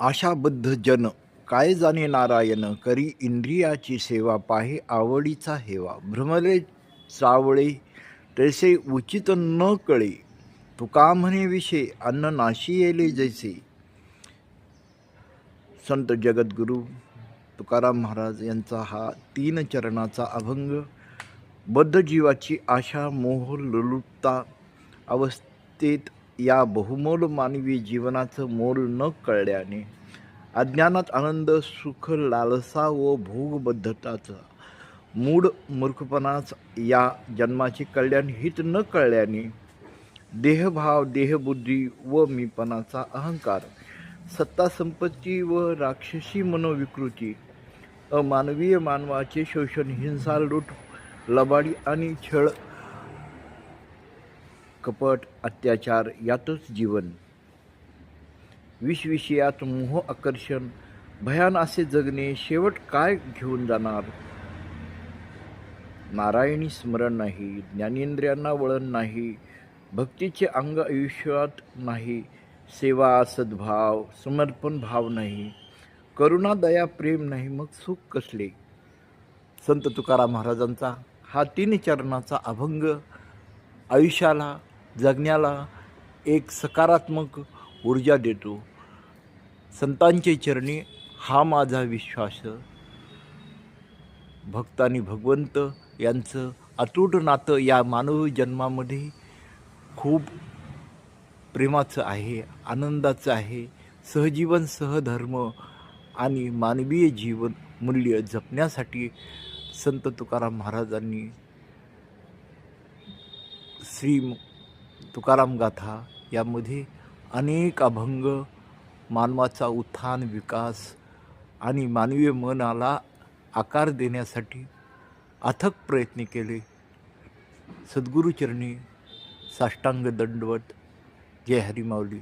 आशाबद्ध जन काय जाणे नारायण? करी इंद्रियाची सेवा पाहे आवडीचा हेवा. भ्रमले चावळे तैसे उचित न कळे. तुका म्हणे विषय अन्न नाशी येले जैसे. संत जगद्गुरू तुकाराम महाराज यांचा हा तीन चरणाचा अभंग. बद्ध जीवाची आशा मोह लुलुपता अवस्थेत या बहुमोल मानवी जीवनाचं मोल न कळल्याने अज्ञानात आनंद सुख लालसा व भोगबद्धताचा मूड मूर्खपणाच या जन्माचे कल्याण हित न कळल्याने देहभाव देहबुद्धी व मीपणाचा अहंकार सत्ता संपत्ती व राक्षसी मनोविकृती अमानवीय मानवाचे शोषण हिंसा लूट लबाडी आणि छळ कपट अत्याचार यातच जीवन. विषविषयात मोह आकर्षण भयान असे जगणे शेवट काय घेऊन जाणार? नारायणी स्मरण नाही ज्ञानेंद्रियांना वळण नाही भक्तीचे अंग आयुष्यात नाही सेवा सद्भाव समर्पण भाव नाही करुणा दया प्रेम नाही मग सुख कसले? संत तुकाराम महाराजांचा हा तीन चरणाचा अभंग आयुष्याला जगण्याला एक सकारात्मक ऊर्जा देतो. संतांचे चरणी हा माझा विश्वास. भक्त आणि भगवंत यांचं अतूट नातं या मानवी जन्मामध्ये खूप प्रेमाचं आहे आनंदाचं आहे. सहजीवन सहधर्म आणि मानवीय जीवन मूल्य जपण्यासाठी संत तुकाराम महाराजांनी श्री तुकाराम गाथा यामध्ये अनेक अभंग मानवाचा उत्थान विकास आणि मानवीय मनाला आकार देण्यासाठी अथक प्रयत्न केले. सद्गुरुचरणी साष्टांग दंडवत जय हरी माऊली